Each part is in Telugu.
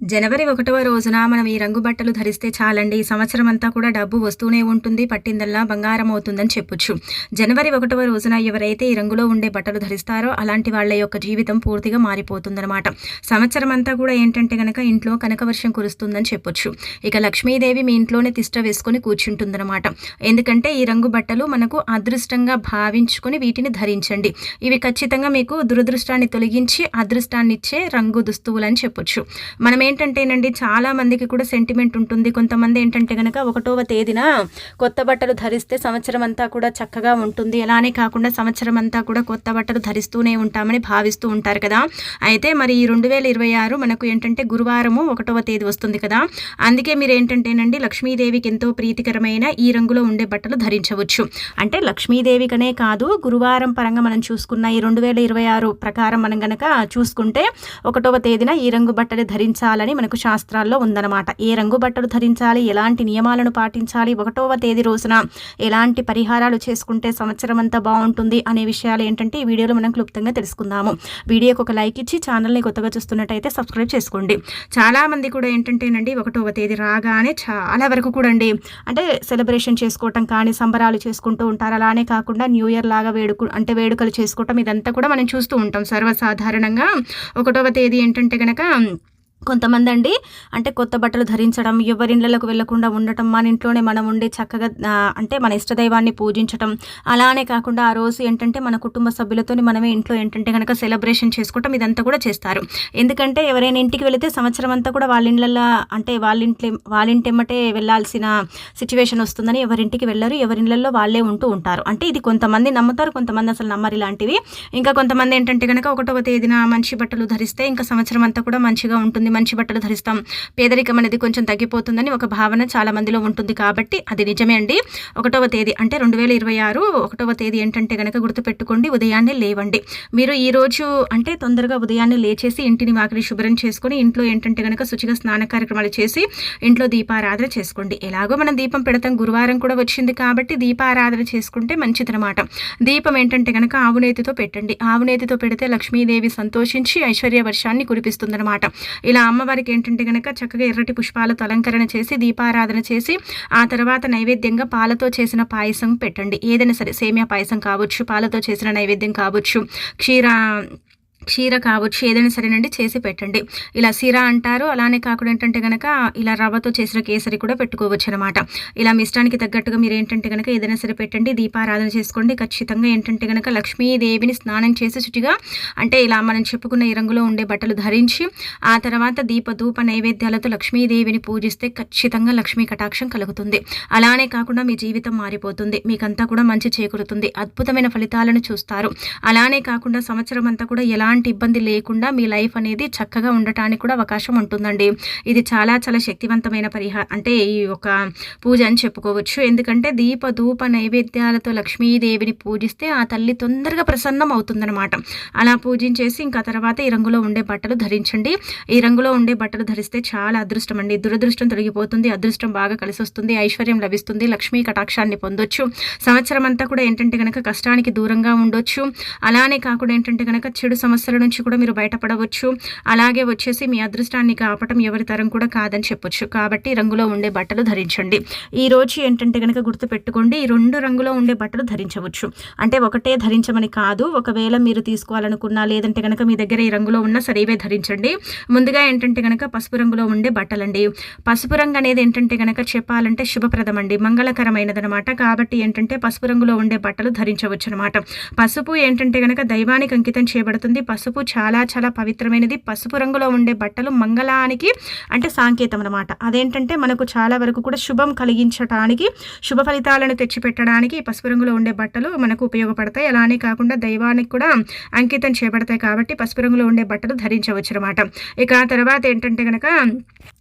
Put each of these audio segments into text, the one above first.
జనవరి ఒకటవ రోజున మనం ఈ రంగు బట్టలు ధరిస్తే చాలండి. ఈ సంవత్సరం అంతా కూడా డబ్బు వస్తూనే ఉంటుంది పట్టిందల్లా బంగారం అవుతుందని చెప్పొచ్చు. జనవరి ఒకటవ రోజున ఎవరైతే ఈ రంగులో ఉండే బట్టలు ధరిస్తారో అలాంటి వాళ్ళ యొక్క జీవితం పూర్తిగా మారిపోతుందన్నమాట. సంవత్సరం అంతా కూడా ఏంటంటే కనుక ఇంట్లో కనకవర్షం కురుస్తుందని చెప్పొచ్చు. ఇక లక్ష్మీదేవి మీ ఇంట్లోనే తిష్ట వేసుకొని కూర్చుంటుందన్నమాట. ఎందుకంటే ఈ రంగు బట్టలు మనకు అదృష్టంగా భావించుకొని వీటిని ధరించండి. ఇవి ఖచ్చితంగా మీకు దురదృష్టాన్ని తొలగించి అదృష్టాన్ని ఇచ్చే రంగు దుస్తువులు అని చెప్పొచ్చు. మనం ఏంటంటేనండి చాలా మందికి కూడా సెంటిమెంట్ ఉంటుంది. కొంతమంది ఏంటంటే కనుక ఒకటవ తేదీన కొత్త బట్టలు ధరిస్తే సంవత్సరం అంతా కూడా చక్కగా ఉంటుంది. అలానే కాకుండా సంవత్సరం అంతా కూడా కొత్త బట్టలు ధరిస్తూనే ఉంటామని భావిస్తూ ఉంటారు కదా. అయితే మరి ఈ రెండు వేల ఇరవై ఆరు మనకు ఏంటంటే గురువారము ఒకటవ తేదీ వస్తుంది కదా. అందుకే మీరు ఏంటంటేనండి లక్ష్మీదేవికి ఎంతో ప్రీతికరమైన ఈ రంగులో ఉండే బట్టలు ధరించవచ్చు. అంటే లక్ష్మీదేవికనే కాదు గురువారం పరంగా మనం చూసుకున్న ఈ రెండు వేల ఇరవై ఆరు ప్రకారం మనం గనక చూసుకుంటే ఒకటవ తేదీన ఈ రంగు బట్టలు ధరించాలి ధరించాలని మనకు శాస్త్రాల్లో ఉందన్నమాట. ఏ రంగు బట్టలు ధరించాలి ఎలాంటి నియమాలను పాటించాలి ఒకటవ తేదీ రోజున ఎలాంటి పరిహారాలు చేసుకుంటే సంవత్సరం అంతా బాగుంటుంది అనే విషయాలు ఏంటంటే ఈ వీడియోలో మనం క్లుప్తంగా తెలుసుకుందాము. వీడియోకి ఒక లైక్ ఇచ్చి ఛానల్ని కొత్తగా చూస్తున్నట్టయితే సబ్స్క్రైబ్ చేసుకోండి. చాలామంది కూడా ఏంటంటేనండి ఒకటవ తేదీ రాగానే చాలా వరకు కూడా అండి అంటే సెలబ్రేషన్ చేసుకోవటం కానీ సంబరాలు చేసుకుంటూ ఉంటారు. అలానే కాకుండా న్యూ ఇయర్ లాగా వేడుకు అంటే వేడుకలు చేసుకోవటం ఇదంతా కూడా మనం చూస్తూ ఉంటాం. సర్వసాధారణంగా ఒకటవ తేదీ ఏంటంటే కనుక కొంతమంది అండి అంటే కొత్త బట్టలు ధరించడం ఎవరిళ్ళకు వెళ్ళకుండా ఉండటం మన ఇంట్లోనే మనం ఉండి చక్కగా అంటే మన ఇష్టదైవాన్ని పూజించడం అలానే కాకుండా ఆ రోజు ఏంటంటే మన కుటుంబ సభ్యులతో మనమే ఇంట్లో ఏంటంటే కనుక సెలబ్రేషన్ చేసుకోవటం ఇదంతా కూడా చేస్తారు. ఎందుకంటే ఎవరైనా ఇంటికి వెళితే సంవత్సరం అంతా కూడా వాళ్ళ ఇండ్లలో అంటే వాళ్ళ ఇంట్లో వాళ్ళ ఇంటెమ్మటే వెళ్ళాల్సిన సిచ్యువేషన్ వస్తుందని ఎవరింటికి వెళ్ళరు ఎవరిళ్ళల్లో వాళ్ళే ఉంటూ ఉంటారు. అంటే ఇది కొంతమంది నమ్ముతారు కొంతమంది అసలు నమ్మరు ఇలాంటివి. ఇంకా కొంతమంది ఏంటంటే కనుక ఒకటవ తేదీన మంచి బట్టలు ధరిస్తే ఇంకా సంవత్సరం అంతా కూడా మంచిగా ఉంటుంది ఉంటుంది. మంచి బట్టలు ధరిస్తాం. పేదరికం అనేది కొంచెం తగ్గిపోతుందని ఒక భావన చాలా మందిలో ఉంటుంది కాబట్టి అది నిజమే అండి. ఒకటవ తేదీ అంటే రెండు వేల ఇరవై ఆరు ఒకటవ తేదీ ఏంటంటే కనుక గుర్తుపెట్టుకోండి ఉదయాన్నే లేవండి. మీరు ఈ రోజు అంటే తొందరగా ఉదయాన్నే లేచేసి ఇంటిని వాకిలి శుభ్రం చేసుకొని ఇంట్లో ఏంటంటే కనుక శుచిగా స్నాన కార్యక్రమాలు చేసి ఇంట్లో దీపారాధన చేసుకోండి. ఎలాగో మనం దీపం పెడతాం గురువారం కూడా వచ్చింది కాబట్టి దీపారాధన చేసుకుంటే మంచిదనమాట దీపం ఏంటంటే కనుక ఆవునేతితో పెట్టండి. ఆవునేతితో పెడితే లక్ష్మీదేవి సంతోషించి ఐశ్వర్య వర్షాన్ని కురిపిస్తుందనమాట ఇలా ఇలా అమ్మవారికి ఏంటంటే కనుక చక్కగా ఎర్రటి పుష్పాలతో అలంకరణ చేసి దీపారాధన చేసి ఆ తర్వాత నైవేద్యంగా పాలతో చేసిన పాయసం పెట్టండి. ఏదైనా సరే సేమియా పాయసం కావచ్చు పాలతో చేసిన నైవేద్యం కావచ్చు క్షీర క్షీర కావచ్చు ఏదైనా సరేనండి చేసి పెట్టండి. ఇలా సిరా అంటారు అలానే కాకుండా ఏంటంటే కనుక ఇలా రవ్వతో చేసిన కేసరి కూడా పెట్టుకోవచ్చు అనమాట ఇలా మీ ఇష్టానికి తగ్గట్టుగా మీరు ఏంటంటే కనుక ఏదైనా సరే పెట్టండి దీపారాధన చేసుకోండి. ఖచ్చితంగా ఏంటంటే కనుక లక్ష్మీదేవిని స్నానం చేసి శుచిగా అంటే ఇలా మనం చెప్పుకున్న ఈ రంగులో ఉండే బట్టలు ధరించి ఆ తర్వాత దీప ధూప నైవేద్యాలతో లక్ష్మీదేవిని పూజిస్తే ఖచ్చితంగా లక్ష్మీ కటాక్షం కలుగుతుంది. అలానే కాకుండా మీ జీవితం మారిపోతుంది. మీకంతా కూడా మంచి చేకూరుతుంది. అద్భుతమైన ఫలితాలను చూస్తారు. అలానే కాకుండా సంవత్సరం అంతా కూడా ఎలాంటి ఎలాంటి ఇబ్బంది లేకుండా మీ లైఫ్ అనేది చక్కగా ఉండటానికి కూడా అవకాశం ఉంటుందండి. ఇది చాలా చాలా శక్తివంతమైన పరిహా అంటే ఈ ఒక పూజ అని చెప్పుకోవచ్చు. ఎందుకంటే దీప ధూప నైవేద్యాలతో లక్ష్మీదేవిని పూజిస్తే ఆ తల్లి తొందరగా ప్రసన్నం అవుతుందన్నమాట. అలా పూజించేసి ఇంకా తర్వాత ఈ రంగులో ఉండే బట్టలు ధరించండి. ఈ రంగులో ఉండే బట్టలు ధరిస్తే చాలా అదృష్టం అండి. దురదృష్టం తొలగిపోతుంది అదృష్టం బాగా కలిసి వస్తుంది ఐశ్వర్యం లభిస్తుంది లక్ష్మీ కటాక్షాన్ని పొందొచ్చు. సంవత్సరం అంతా కూడా ఏంటంటే కనుక కష్టానికి దూరంగా ఉండొచ్చు. అలానే కాకుండా ఏంటంటే కనుక చెడు సమస్య సమస్యల నుంచి కూడా మీరు బయటపడవచ్చు. అలాగే వచ్చేసి మీ అదృష్టాన్ని కాపటం ఎవరి తరం కూడా కాదని చెప్పొచ్చు. కాబట్టి రంగులో ఉండే బట్టలు ధరించండి. ఈ రోజు ఏంటంటే కనుక గుర్తుపెట్టుకోండి ఈ రెండు రంగులో ఉండే బట్టలు ధరించవచ్చు. అంటే ఒకటే ధరించమని కాదు ఒకవేళ మీరు తీసుకోవాలనుకున్నా లేదంటే కనుక మీ దగ్గర ఈ రంగులో ఉన్న సరైవే ధరించండి. ముందుగా ఏంటంటే కనుక పసుపు రంగులో ఉండే బట్టలండి. పసుపు రంగు అనేది ఏంటంటే కనుక చెప్పాలంటే శుభప్రదం అండి మంగళకరమైనదనమాట. కాబట్టి ఏంటంటే పసుపు రంగులో ఉండే బట్టలు ధరించవచ్చు అనమాట పసుపు ఏంటంటే కనుక దైవానికి అంకితం చేయబడుతుంది పసుపు చాలా చాలా పవిత్రమైనది. పసుపు రంగులో ఉండే బట్టలు మంగళానికి అంటే సాంకేతం అనమాట అదేంటంటే మనకు చాలా వరకు కూడా శుభం కలిగించడానికి శుభ ఫలితాలను తెచ్చిపెట్టడానికి పసుపు రంగులో ఉండే బట్టలు మనకు ఉపయోగపడతాయి. అలానే కాకుండా దైవానికి కూడా అంకితం చేయబడతాయి కాబట్టి పసుపు రంగులో ఉండే బట్టలు ధరించవచ్చు అనమాట ఇక తర్వాత ఏంటంటే కనుక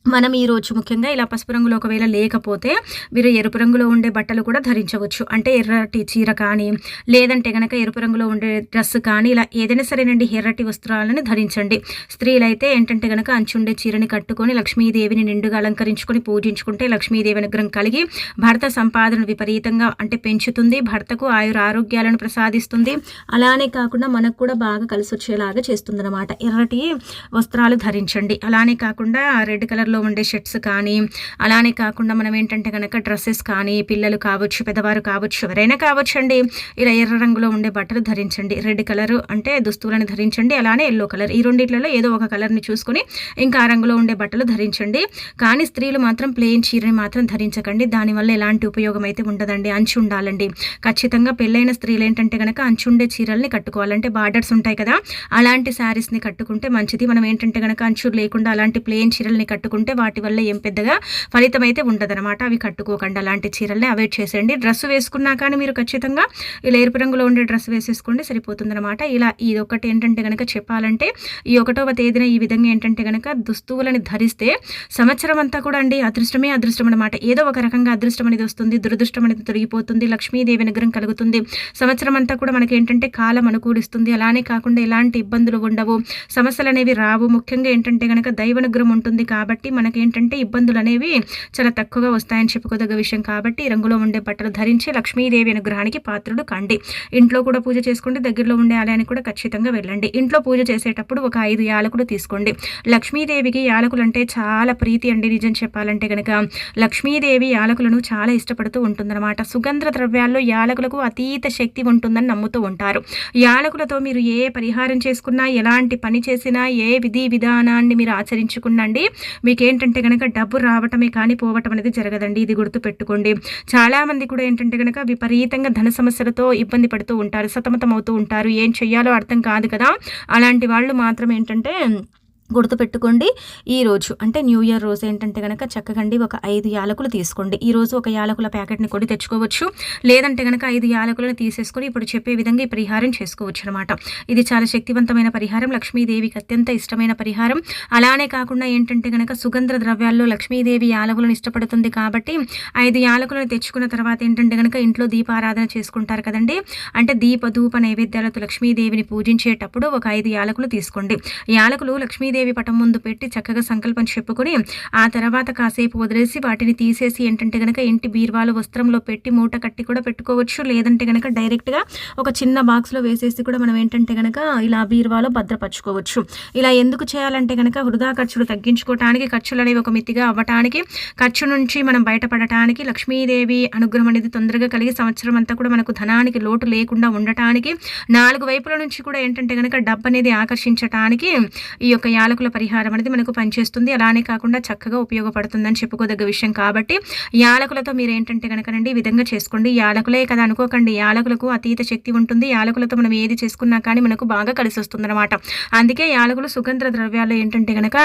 మనం ఈరోజు ముఖ్యంగా ఇలా పసుపు రంగులో ఒకవేళ లేకపోతే మీరు ఎరుపు రంగులో ఉండే బట్టలు కూడా ధరించవచ్చు. అంటే ఎర్రటి చీర కానీ లేదంటే కనుక ఎరుపు రంగులో ఉండే డ్రెస్ కానీ ఇలా ఏదైనా సరేనండి ఎర్రటి వస్త్రాలను ధరించండి. స్త్రీలైతే ఏంటంటే కనుక అంచుండే చీరని కట్టుకొని లక్ష్మీదేవిని నిండుగా అలంకరించుకొని పూజించుకుంటే లక్ష్మీదేవి అనుగ్రహం కలిగి భర్త సంపాదన విపరీతంగా అంటే పెంచుతుంది. భర్తకు ఆయుర ఆరోగ్యాలను ప్రసాదిస్తుంది. అలానే కాకుండా మనకు కూడా బాగా కలిసి వచ్చేలాగా చేస్తుంది ఎర్రటి వస్త్రాలు ధరించండి. అలానే కాకుండా రెడ్ కలర్ కలర్లో ఉండే షర్ట్స్ కానీ అలానే కాకుండా మనం ఏంటంటే కనుక డ్రెస్సెస్ కానీ పిల్లలు కావచ్చు పెద్దవారు కావచ్చు ఎవరైనా కావచ్చు అండి ఇలా ఎర్ర రంగులో ఉండే బట్టలు ధరించండి. రెడ్ కలర్ అంటే దుస్తువులను ధరించండి. అలానే ఎల్లో కలర్ ఈ రెండిట్లలో ఏదో ఒక కలర్ని చూసుకొని ఇంకా ఆ రంగులో ఉండే బట్టలు ధరించండి. కానీ స్త్రీలు మాత్రం ప్లెయిన్ చీరని మాత్రం ధరించకండి. దానివల్ల ఎలాంటి ఉపయోగం అయితే ఉండదండి. అంచు ఉండాలండి. ఖచ్చితంగా పెళ్ళైన స్త్రీలు ఏంటంటే కనుక అంచుండే చీరల్ని కట్టుకోవాలంటే బార్డర్స్ ఉంటాయి కదా. అలాంటి శారీస్ని కట్టుకుంటే మంచిది. మనం ఏంటంటే కనుక అంచు లేకుండా అలాంటి ప్లెయిన్ చీరల్ని కట్టుకుంటే వాటి వల్ల ఏం పెద్దగా ఫలితం అయితే ఉండదనమాట అవి కట్టుకోకండి అలాంటి చీరల్ని అవాయిడ్ చేసేయండి. డ్రెస్ వేసుకున్నా కానీ మీరు ఖచ్చితంగా ఇలా ఎరుపు రంగులో ఉండే డ్రెస్ వేసేసుకోండి సరిపోతుందన్నమాట. ఇలా ఇది ఒకటి ఏంటంటే కనుక చెప్పాలంటే ఈ ఒకటవ తేదీన ఈ విధంగా ఏంటంటే కనుక దుస్తువులని ధరిస్తే సంవత్సరం అంతా కూడా అండి అదృష్టమే అదృష్టం అనమాట ఏదో ఒక రకంగా అదృష్టం అనేది వస్తుంది దురదృష్టం అనేది తొలగిపోతుంది లక్ష్మీదేవి అనుగ్రహం కలుగుతుంది. సంవత్సరం అంతా కూడా మనకి ఏంటంటే కాలం అనుకూలిస్తుంది. అలానే కాకుండా ఎలాంటి ఇబ్బందులు ఉండవు సమస్యలు అనేవి రావు. ముఖ్యంగా ఏంటంటే కనుక దైవనుగ్రహం ఉంటుంది కాబట్టి కాబట్టి మనకేంటంటే ఇబ్బందులు అనేవి చాలా తక్కువగా వస్తాయని చెప్పుకోదగ్గ విషయం కాబట్టి రంగులో ఉండే బట్టలు ధరించి లక్ష్మీదేవి అనుగ్రహానికి పాత్రుడు కండి. ఇంట్లో కూడా పూజ చేసుకోండి దగ్గరలో ఉండే ఆలయానికి కూడా ఖచ్చితంగా వెళ్ళండి. ఇంట్లో పూజ చేసేటప్పుడు ఒక ఐదు యాలకులు తీసుకోండి. లక్ష్మీదేవికి యాలకులు అంటే చాలా ప్రీతి అండి నిజం చెప్పాలంటే కనుక లక్ష్మీదేవి యాలకులను చాలా ఇష్టపడుతూ ఉంటుందన్నమాట. సుగంధ ద్రవ్యాల్లో యాలకులకు అతీత శక్తి ఉంటుందని నమ్ముతూ ఉంటారు. యాలకులతో మీరు ఏ పరిహారం చేసుకున్నా ఎలాంటి పని చేసినా ఏ విధి విధానాన్ని మీరు ఆచరించుకున్నండి మీకేంటంటే కనుక డబ్బు రావటమే కానీ పోవటం అనేది జరగదండి. ఇది గుర్తుపెట్టుకోండి. చాలామంది కూడా ఏంటంటే కనుక విపరీతంగా ధన సమస్యలతో ఇబ్బంది పడుతూ ఉంటారు సతమతం అవుతూ ఉంటారు. ఏం చెయ్యాలో అర్థం కాదు కదా. అలాంటి వాళ్ళు మాత్రం ఏంటంటే గుర్తుపెట్టుకోండి. ఈరోజు అంటే న్యూ ఇయర్ రోజు ఏంటంటే కనుక చక్కగండి ఒక ఐదు యాలకులు తీసుకోండి. ఈరోజు ఒక యాలకుల ప్యాకెట్ని కూడా తెచ్చుకోవచ్చు. లేదంటే కనుక ఐదు యాలకులను తీసేసుకొని ఇప్పుడు చెప్పే విధంగా ఈ పరిహారం చేసుకోవచ్చు అనమాట ఇది చాలా శక్తివంతమైన పరిహారం. లక్ష్మీదేవికి అత్యంత ఇష్టమైన పరిహారం. అలానే కాకుండా ఏంటంటే కనుక సుగంధ ద్రవ్యాల్లో లక్ష్మీదేవి యాలకులను ఇష్టపడుతుంది కాబట్టి ఐదు యాలకులను తెచ్చుకున్న తర్వాత ఏంటంటే కనుక ఇంట్లో దీపారాధన చేసుకుంటారు కదండి. అంటే దీప ధూప నైవేద్యాలతో లక్ష్మీదేవిని పూజించేటప్పుడు ఒక ఐదు యాలకులు తీసుకోండి. యాలకులు లక్ష్మీదేవి లక్ష్మీదేవి పటం ముందు పెట్టి చక్కగా సంకల్పం చెప్పుకొని ఆ తర్వాత కాసేపు వదిలేసి వాటిని తీసేసి ఏంటంటే కనుక ఇంటి బీర్వాలు వస్త్రంలో పెట్టి మూట కట్టి కూడా పెట్టుకోవచ్చు. లేదంటే కనుక డైరెక్ట్గా ఒక చిన్న బాక్స్లో వేసేసి కూడా మనం ఏంటంటే కనుక ఇలా బీర్వాలో భద్రపరచుకోవచ్చు. ఇలా ఎందుకు చేయాలంటే కనుక వృధా ఖర్చులు తగ్గించుకోవటానికి ఖర్చులు అనేవి ఒక మితిగా అవ్వటానికి ఖర్చు నుంచి మనం బయటపడటానికి లక్ష్మీదేవి అనుగ్రహం అనేది తొందరగా కలిగి సంవత్సరం అంతా కూడా మనకు ధనానికి లోటు లేకుండా ఉండటానికి నాలుగు వైపుల నుంచి కూడా ఏంటంటే కనుక డబ్బు అనేది ఆకర్షించటానికి ఈ యొక్క యాలకుల పరిహారం అనేది మనకు పనిచేస్తుంది. అలానే కాకుండా చక్కగా ఉపయోగపడుతుందని చెప్పుకోదగ్గ విషయం కాబట్టి యాలకులతో మీరు ఏంటంటే కనుకనండి ఈ విధంగా చేసుకోండి. యాలకులే కదా అనుకోకండి. యాలకులకు అతీత శక్తి ఉంటుంది. యాలకులతో మనం ఏది చేసుకున్నా కానీ మనకు బాగా కలిసి వస్తుంది అనమాట అందుకే యాలకులు సుగంధ ద్రవ్యాలు ఏంటంటే కనుక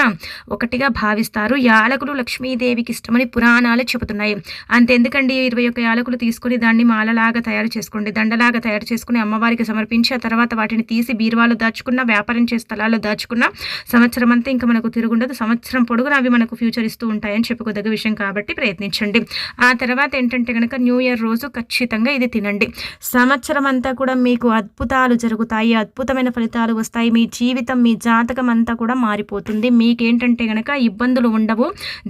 ఒకటిగా భావిస్తారు. యాలకులు లక్ష్మీదేవికి ఇష్టమని పురాణాలు చెబుతున్నాయి. అంతెందుకండి? ఇరవై ఒక్క యాలకులు తీసుకుని దాన్ని మాలలాగా తయారు చేసుకోండి. దండలాగా తయారు చేసుకుని అమ్మవారికి సమర్పించి ఆ తర్వాత వాటిని తీసి బీరువాలు దాచుకున్న వ్యాపారం చేసే స్థలాల్లో దాచుకున్న సంవత్సరం సంవత్సరం అంతా ఇంకా మనకు తిరుగుండదు. సంవత్సరం పొడుగున అవి మనకు ఫ్యూచర్ ఇస్తూ ఉంటాయని చెప్పుకోదగ్గ విషయం కాబట్టి ప్రయత్నించండి. ఆ తర్వాత ఏంటంటే కనుక న్యూ ఇయర్ రోజు ఖచ్చితంగా ఇది తినండి. సంవత్సరం అంతా కూడా మీకు అద్భుతాలు జరుగుతాయి. అద్భుతమైన ఫలితాలు వస్తాయి. మీ జీవితం మీ జాతకం అంతా కూడా మారిపోతుంది. మీకేంటంటే కనుక ఇబ్బందులు ఉండవు.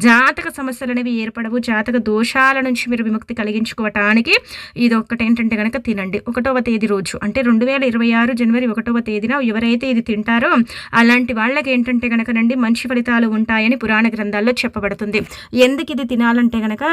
జాతక సమస్యలు అనేవి ఏర్పడవు. జాతక దోషాల నుంచి మీరు విముక్తి కలిగించుకోవటానికి ఇది ఒకటి ఏంటంటే కనుక తినండి. ఒకటవ తేదీ రోజు. అంటే రెండు వేల ఇరవై ఆరు జనవరి ఒకటవ తేదీన ఎవరైతే ఇది తింటారో అలాంటి వాళ్ళకి ఏంటంటే కనుకనండి మంచి ఫలితాలు ఉంటాయని పురాణ గ్రంథాల్లో చెప్పబడుతుంది. ఎందుకు ఇది తినాలంటే గనక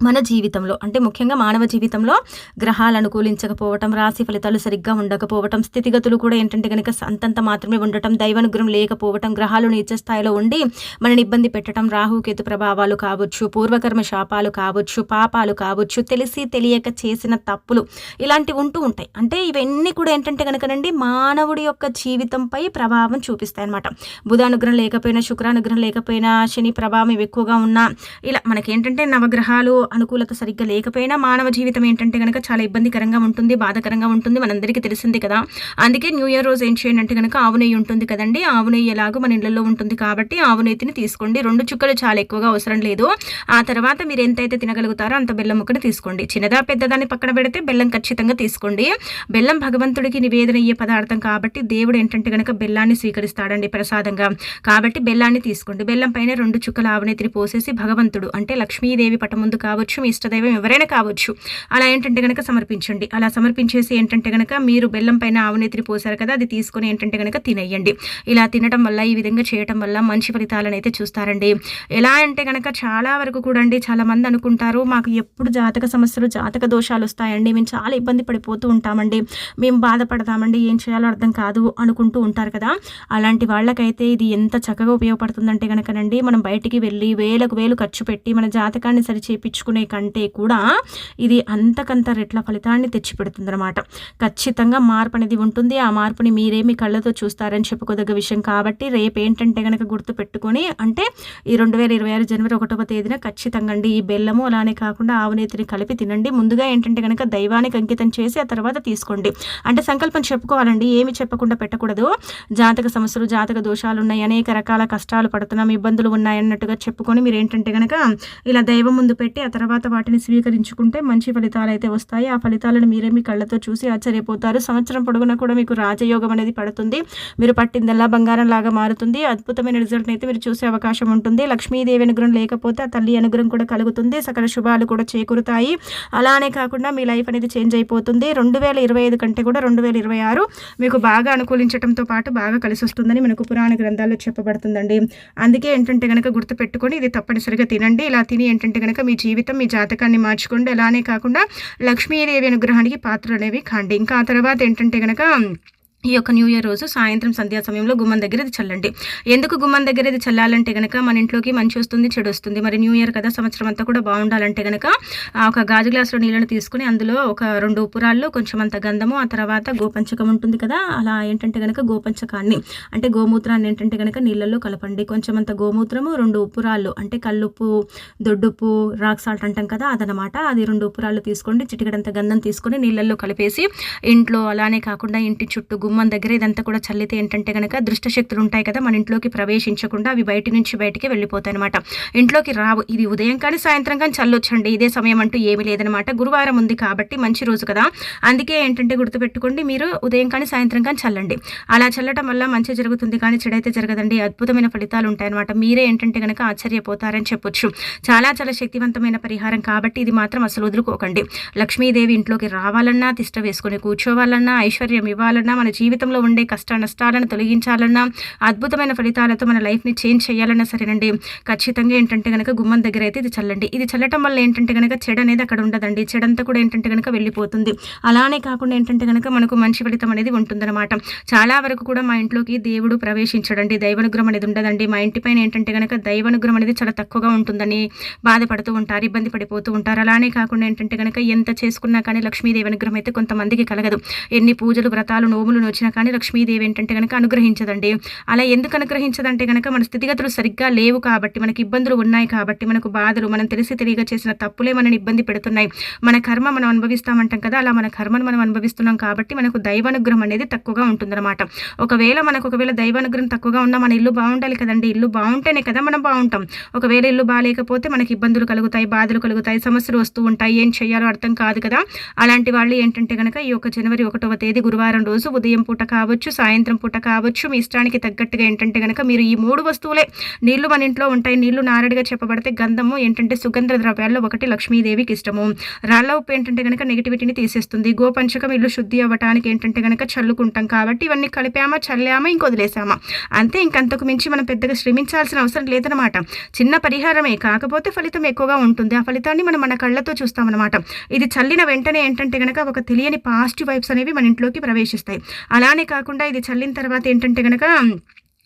మన జీవితంలో అంటే ముఖ్యంగా మానవ జీవితంలో గ్రహాలు అనుకూలించకపోవటం రాశి ఫలితాలు సరిగ్గా ఉండకపోవటం స్థితిగతులు కూడా ఏంటంటే కనుక అంతంత మాత్రమే ఉండటం దైవానుగ్రహం లేకపోవటం గ్రహాలు నీచ స్థాయిలో ఉండి మనని ఇబ్బంది పెట్టడం రాహుకేతు ప్రభావాలు కావచ్చు పూర్వకర్మ శాపాలు కావచ్చు పాపాలు కావచ్చు తెలిసి తెలియక చేసిన తప్పులు ఇలాంటివి ఉంటూ ఉంటాయి. అంటే ఇవన్నీ కూడా ఏంటంటే కనుకనండి మానవుడి యొక్క జీవితంపై ప్రభావం చూపిస్తాయి అనమాట బుధానుగ్రహం లేకపోయినా శుక్రానుగ్రహం లేకపోయినా శని ప్రభావం ఎక్కువగా ఉన్నా ఇలా మనకేంటంటే నవగ్రహాలు అనుకూలత సరిగ్గా లేకపోయినా మానవ జీవితం ఏంటంటే కనుక చాలా ఇబ్బందికరంగా ఉంటుంది బాధకరంగా ఉంటుంది మనందరికీ తెలిసింది కదా. అందుకే న్యూ ఇయర్ రోజు ఏం చేయండి అంటే కనుక ఆవు నెయ్యి ఉంటుంది కదండి. ఆవు నెయ్యి ఎలాగో మన ఇళ్ళలో ఉంటుంది కాబట్టి ఆవు నెయ్యిని తీసుకోండి. రెండు చుక్కలు చాలా ఎక్కువగా అవసరం లేదు. ఆ తర్వాత మీరు ఎంతైతే తినగలుగుతారో అంత బెల్లం ఒకటి తీసుకోండి. చిన్నదా పెద్దదాన్ని పక్కన పెడితే బెల్లం ఖచ్చితంగా తీసుకోండి. బెల్లం భగవంతుడికి నివేదన అయ్యే పదార్థం కాబట్టి దేవుడు ఏంటంటే కనుక బెల్లాన్ని స్వీకరిస్తాడండి ప్రసాదంగా. కాబట్టి బెల్లాన్ని తీసుకోండి. బెల్లం పైన రెండు చుక్కల ఆవునేతిని పోసేసి భగవంతుడు అంటే లక్ష్మీదేవి పట ముందు కావచ్చు మీ ఇష్టదైవం ఎవరైనా కావచ్చు. అలా ఏంటంటే కనుక సమర్పించండి. అలా సమర్పించేసి ఏంటంటే కనుక మీరు బెల్లం పైన ఆవునేతిని పోసారు కదా అది తీసుకొని ఏంటంటే కనుక తినేయండి. ఇలా తినడం వల్ల ఈ విధంగా చేయటం వల్ల మంచి ఫలితాలను అయితే చూస్తారండి. ఎలా అంటే కనుక చాలా వరకు కూడా అండి చాలా మంది అనుకుంటారు మాకు ఎప్పుడు జాతక సమస్యలు జాతక దోషాలు వస్తాయండి మేము చాలా ఇబ్బంది పడిపోతూ ఉంటామండి. మేము బాధపడతామండి ఏం చేయాలో అర్థం కాదు అనుకుంటూ ఉంటారు కదా. అలాంటి వాళ్ళకైతే ఇది ఎంత చక్కగా ఉపయోగపడుతుందంటే కనుకనండి మనం బయటికి వెళ్ళి వేలకు వేలు ఖర్చు పెట్టి మన జాతకాన్ని సరి తెచ్చుకునే కంటే కూడా ఇది అంతకంత రెట్ల ఫలితాన్ని తెచ్చిపెడుతుంది అనమాట ఖచ్చితంగా మార్పు అనేది ఉంటుంది. ఆ మార్పుని మీరేమి కళ్ళతో చూస్తారని చెప్పుకోదగ్గ విషయం కాబట్టి రేపు ఏంటంటే కనుక గుర్తు పెట్టుకొని అంటే ఈ రెండు వేల ఇరవై ఆరు జనవరి ఒకటవ తేదీన ఖచ్చితంగా అండి ఈ బెల్లము అలానే కాకుండా ఆవునేతిని కలిపి తినండి. ముందుగా ఏంటంటే కనుక దైవానికి అంకితం చేసి ఆ తర్వాత తీసుకోండి. అంటే సంకల్పం చెప్పుకోవాలండి. ఏమి చెప్పకుండా పెట్టకూడదు. జాతక సమస్యలు జాతక దోషాలు ఉన్నాయి. అనేక రకాల కష్టాలు పడుతున్నాం ఇబ్బందులు ఉన్నాయి అన్నట్టుగా చెప్పుకొని మీరు ఏంటంటే కనుక ఇలా దైవం ముందు పెట్టి ఆ తర్వాత వాటిని స్వీకరించుకుంటే మంచి ఫలితాలు అయితే వస్తాయి. ఆ ఫలితాలను మీరే మీ కళ్ళతో చూసి ఆశ్చర్యపోతారు. సంవత్సరం పొడుగున కూడా మీకు రాజయోగం అనేది పడుతుంది. మీరు పట్టిందల్లా బంగారం లాగా మారుతుంది. అద్భుతమైన రిజల్ట్ అయితే మీరు చూసే అవకాశం ఉంటుంది. లక్ష్మీదేవి అనుగ్రహం లేకపోతే ఆ తల్లి అనుగ్రహం కూడా కలుగుతుంది. సకల శుభాలు కూడా చేకూరుతాయి. అలానే కాకుండా మీ లైఫ్ అనేది చేంజ్ అయిపోతుంది. రెండు వేల ఇరవై ఐదు కంటే కూడా రెండు వేల ఇరవై ఆరు మీకు బాగా అనుకూలించడంతో పాటు బాగా కలిసి వస్తుందని మనకు పురాణ గ్రంథాల్లో చెప్పబడుతుందండి. అందుకే ఏంటంటే కనుక గుర్తుపెట్టుకొని ఇది తప్పనిసరిగా తినండి. ఇలా తిని ఏంటంటే కనుక మీ జీవితం మీ జాతకాన్ని మార్చుకోండి. అలానే కాకుండా లక్ష్మీదేవి అనుగ్రహానికి పాత్రలు అనేవి కాండి. ఇంకా ఆ తర్వాత ఏంటంటే కనుక ఈ యొక్క న్యూ ఇయర్ రోజు సాయంత్రం సంధ్యా సమయంలో గుమ్మం దగ్గర ఇది చల్లండి. ఎందుకు గుమ్మం దగ్గర ఇది చల్లాలంటే కనుక మన ఇంట్లోకి మంచి వస్తుంది చెడు వస్తుంది. మరి న్యూ ఇయర్ కదా సంవత్సరం అంతా కూడా బాగుండాలంటే కనుక ఒక గాజు గ్లాసులో నీళ్ళని తీసుకుని అందులో ఒక రెండు ఉపురాల్లో కొంచెం అంత గంధము ఆ తర్వాత గోపంచకం ఉంటుంది కదా అలా ఏంటంటే కనుక గోపంచకాన్ని అంటే గోమూత్రాన్ని ఏంటంటే కనుక నీళ్ళల్లో కలపండి. కొంచెం అంత గోమూత్రము రెండు ఉప్పురాళ్ళు అంటే కల్లుప్పు దొడ్డుప్పు రాక్ సాల్ట్ అంటాం కదా అదనమాట. అది రెండు ఉప్పురాళ్ళు తీసుకోండి చిటికడంత గంధం తీసుకొని నీళ్ళల్లో కలిపేసి ఇంట్లో అలానే కాకుండా ఇంటి చుట్టూ మన దగ్గర ఇదంతా కూడా చల్లితే ఏంటంటే కనుక దృష్టశక్తులు ఉంటాయి కదా మన ఇంట్లోకి ప్రవేశించకుండా అవి బయట నుంచి బయటికి వెళ్ళిపోతాయి అనమాట ఇంట్లోకి రావు. ఇది ఉదయం కానీ సాయంత్రం కానీ చల్లొచ్చండి. ఇదే సమయం అంటూ ఏమీ లేదనమాట గురువారం ఉంది కాబట్టి మంచి రోజు కదా. అందుకే ఏంటంటే గుర్తుపెట్టుకోండి మీరు ఉదయం కానీ సాయంత్రం కానీ చల్లండి. అలా చల్లటం వల్ల మంచి జరుగుతుంది కానీ చెడైతే జరగదండి. అద్భుతమైన ఫలితాలు ఉంటాయన్నమాట. మీరే ఏంటంటే కనుక ఆశ్చర్యపోతారని చెప్పొచ్చు. చాలా చాలా శక్తివంతమైన పరిహారం కాబట్టి ఇది మాత్రం అసలు వదులుకోకండి. లక్ష్మీదేవి ఇంట్లోకి రావాలన్నా తిష్ట వేసుకొని కూర్చోవాలన్నా ఐశ్వర్యం ఇవ్వాలన్నా మన జీవితంలో ఉండే కష్ట నష్టాలను తొలగించాలన్నా అద్భుతమైన ఫలితాలతో మన లైఫ్ని చేంజ్ చేయాలన్నా సరేనండి. ఖచ్చితంగా ఏంటంటే కనుక గుమ్మం దగ్గర అయితే ఇది చల్లండి. ఇది చల్లటం వల్ల ఏంటంటే కనుక చెడు అనేది అక్కడ ఉండదండి. చెడంతా కూడా ఏంటంటే కనుక వెళ్ళిపోతుంది. అలానే కాకుండా ఏంటంటే కనుక మనకు మంచి ఫలితం అనేది ఉంటుందన్నమాట. చాలా వరకు కూడా మా ఇంట్లోకి దేవుడు ప్రవేశించడండి. దైవనుగ్రహం అనేది ఉండదండి. మా ఇంటి పైన ఏంటంటే కనుక దైవనుగ్రహం అనేది చాలా తక్కువగా ఉంటుందని బాధపడుతూ ఉంటారు ఇబ్బంది పడిపోతూ ఉంటారు. అలానే కాకుండా ఏంటంటే కనుక ఎంత చేసుకున్నా కానీ లక్ష్మీదేవి అనుగ్రహం అయితే కొంతమందికి కలగదు. ఎన్ని పూజలు వ్రతాలు నోములు వచ్చినా కానీ లక్ష్మీదేవి ఏంటంటే కనుక అనుగ్రహించదండి. అలా ఎందుకు అనుగ్రహించదంటే కనుక మన స్థితిగతులు సరిగ్గా లేవు కాబట్టి మనకి ఇబ్బందులు ఉన్నాయి కాబట్టి మనకు బాధలు మనం తెలిసి తెలియక చేసిన తప్పులే మనని ఇబ్బంది పెడుతున్నాయి. మన కర్మ మనం అనుభవిస్తామంటాం కదా అలా మన కర్మను మనం అనుభవిస్తున్నాం కాబట్టి మనకు దైవానుగ్రహం అనేది తక్కువగా ఉంటుందన్నమాట. ఒకవేళ మనకు ఒకవేళ దైవానుగ్రహం తక్కువగా ఉన్నా మన ఇల్లు బాగుండాలి కదండి. ఇల్లు బాగుంటేనే కదా మనం బాగుంటాం. ఒకవేళ ఇల్లు బాగాలేకపోతే మనకి ఇబ్బందులు కలుగుతాయి బాధలు కలుగుతాయి సమస్యలు వస్తూ ఉంటాయి. ఏం చేయాలో అర్థం కాదు కదా. అలాంటి వాళ్ళు ఏంటంటే కనుక ఈ యొక్క జనవరి ఒకటవ తేదీ గురువారం రోజు ఉదయం పూట కావచ్చు సాయంత్రం పూట కావచ్చు మీ ఇష్టానికి తగ్గట్టుగా ఏంటంటే కనుక మీరు ఈ మూడు వస్తువులే నీళ్ళు మన ఇంట్లో ఉంటాయి. నీళ్ళు నారడిగా చెప్పబడితే గంధము ఏంటంటే సుగంధ ద్రవ్యాల్లో ఒకటి లక్ష్మీదేవికి ఇష్టము. రాళ్ళ ఉప్పు ఏంటంటే కనుక నెగిటివిటీని తీసేస్తుంది. గోపంచకం ఇల్లు శుద్ధి అవ్వటానికి ఏంటంటే కనుక చల్లుకుంటాం కాబట్టి ఇవన్నీ కలిపామా చల్లామా ఇంక వదిలేసామా? అంతే ఇంకంతకు మించి మనం పెద్దగా శ్రమించాల్సిన అవసరం లేదనమాట చిన్న పరిహారమే కాకపోతే ఫలితం ఎక్కువగా ఉంటుంది. ఆ ఫలితాన్ని మనం మన కళ్ళతో చూస్తామన్నమాట. ఇది చల్లిన వెంటనే ఏంటంటే కనుక ఒక తెలియని పాజిటివ్ వైబ్స్ అనేవి మన ఇంట్లోకి ప్రవేశిస్తాయి. అలానే కాకుండా ఇది చల్లిన తర్వాత ఏంటంటే కనుక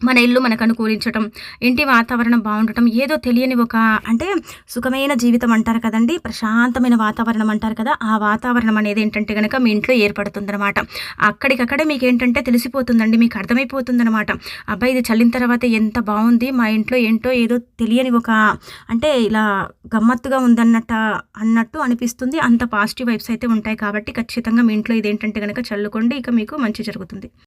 మన ఇల్లు మనకు అనుకూలించటం ఇంటి వాతావరణం బాగుండటం ఏదో తెలియని ఒక అంటే సుఖమైన జీవితం అంటారు కదండి ప్రశాంతమైన వాతావరణం అంటారు కదా ఆ వాతావరణం అనేది ఏంటంటే కనుక మీ ఇంట్లో ఏర్పడుతుందనమాట అక్కడికక్కడే మీకు ఏంటంటే తెలిసిపోతుందండి మీకు అర్థమైపోతుందనమాట అబ్బాయి ఇది చల్లిన తర్వాత ఎంత బాగుంది మా ఇంట్లో ఏంటో ఏదో తెలియని ఒక అంటే ఇలా గమ్మత్తుగా ఉందన్నట్ట అన్నట్టు అనిపిస్తుంది. అంత పాజిటివ్ వైబ్స్ అయితే ఉంటాయి కాబట్టి ఖచ్చితంగా మీ ఇంట్లో ఇదేంటంటే కనుక చల్లుకోండి ఇక మీకు మంచి జరుగుతుంది.